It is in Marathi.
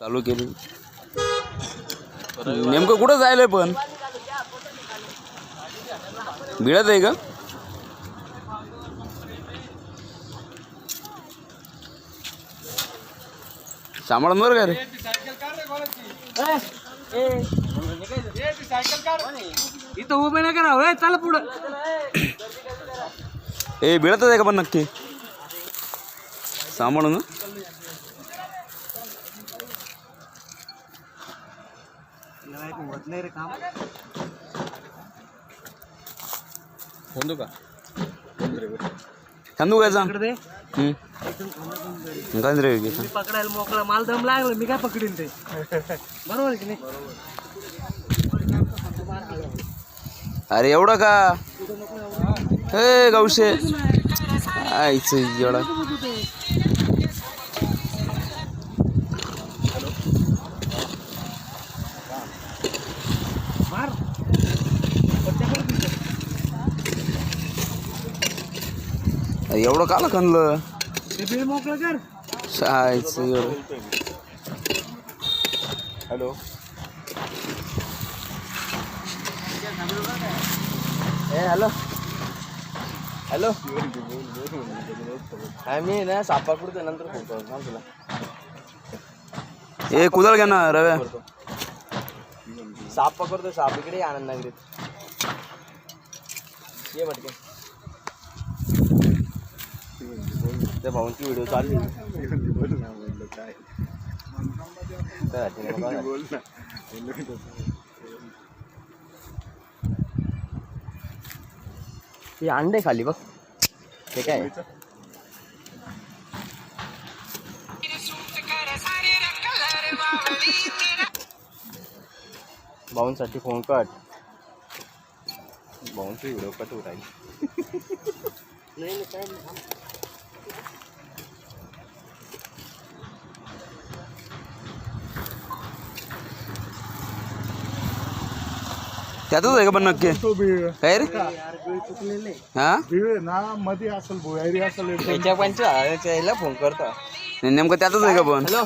चालू केली. नेमकं कुठं जायलंय पण? मिळत आहे का? सांभाळून बरं का रे? इथं उभे नाही करा होय चला पुढं ए मिळतच आहे का पण नक्की? सांभाळून होत नाही रे काम. फोन देऊ का? थांबू काय सांग इकडे दे. हं. काय रे घे मी पकडायला मोकळा माल दम लागला मी काय पकडीन ते? बरोबर आहे की नाही? अरे एवढं का? हे गौशे आईचं एवढा. एवढं काला खणलं एवढं. हॅलो. ए हॅलो. हॅलो. आम्ही ना सापाकडे नंतर फोन करतो ना तुला. ए कुदळ घ्या ना रव्या. साप पकडतो साप इकडे आनंद नगरीत ये म्हटके त्या भाऊंची व्हिडिओ चालली. ते अंडे खाली बघ. ते काय? भाऊंसाठी फोन कट भाऊंची व्हिडिओ कट होत आहे त्यातच आहे का पण नक्की? तो बिळ काय रे? हा. बिळ ना मध्ये असेल भुयारी असेल एकदम. त्याच्या पंच यायला फोन करता. नेमकं त्यातच आहे का पण? हॅलो?